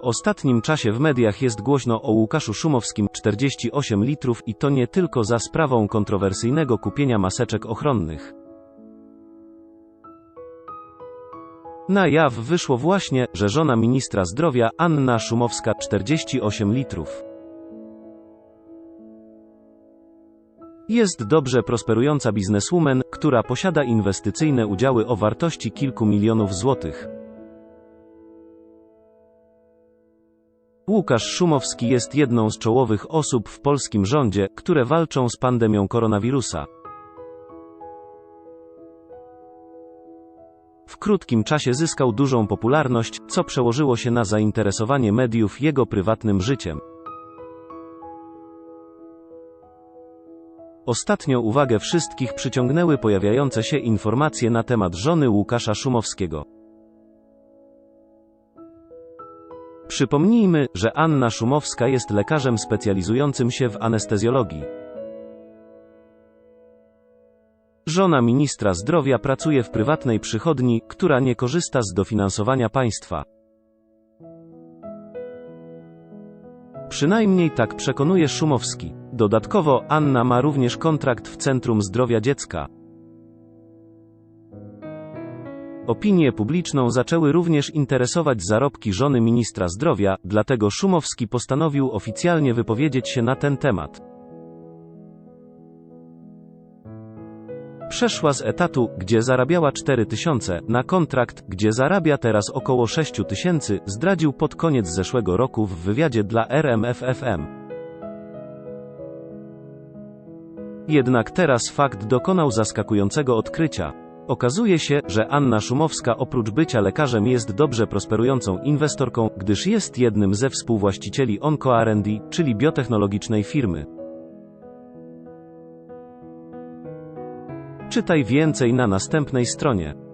ostatnim czasie w mediach jest głośno o Łukaszu Szumowskim 48 litrów i to nie tylko za sprawą kontrowersyjnego kupienia maseczek ochronnych. Na jaw wyszło właśnie, że żona ministra zdrowia Anna Szumowska 48 litrów. Jest dobrze prosperująca bizneswoman, która posiada inwestycyjne udziały o wartości kilku milionów złotych. Łukasz Szumowski jest jedną z czołowych osób w polskim rządzie, które walczą z pandemią koronawirusa. W krótkim czasie zyskał dużą popularność, co przełożyło się na zainteresowanie mediów jego prywatnym życiem. Ostatnio uwagę wszystkich przyciągnęły pojawiające się informacje na temat żony Łukasza Szumowskiego. Przypomnijmy, że Anna Szumowska jest lekarzem specjalizującym się w anestezjologii. Żona ministra zdrowia pracuje w prywatnej przychodni, która nie korzysta z dofinansowania państwa. Przynajmniej tak przekonuje Szumowski. Dodatkowo Anna ma również kontrakt w Centrum Zdrowia Dziecka. Opinię publiczną zaczęły również interesować zarobki żony ministra zdrowia, dlatego Szumowski postanowił oficjalnie wypowiedzieć się na ten temat. Przeszła z etatu, gdzie zarabiała 4 tysiące, na kontrakt, gdzie zarabia teraz około 6 tysięcy, zdradził pod koniec zeszłego roku w wywiadzie dla RMFFM. Jednak teraz fakt dokonał zaskakującego odkrycia. Okazuje się, że Anna Szumowska oprócz bycia lekarzem jest dobrze prosperującą inwestorką, gdyż jest jednym ze współwłaścicieli OncoRD, czyli biotechnologicznej firmy. Czytaj więcej na następnej stronie.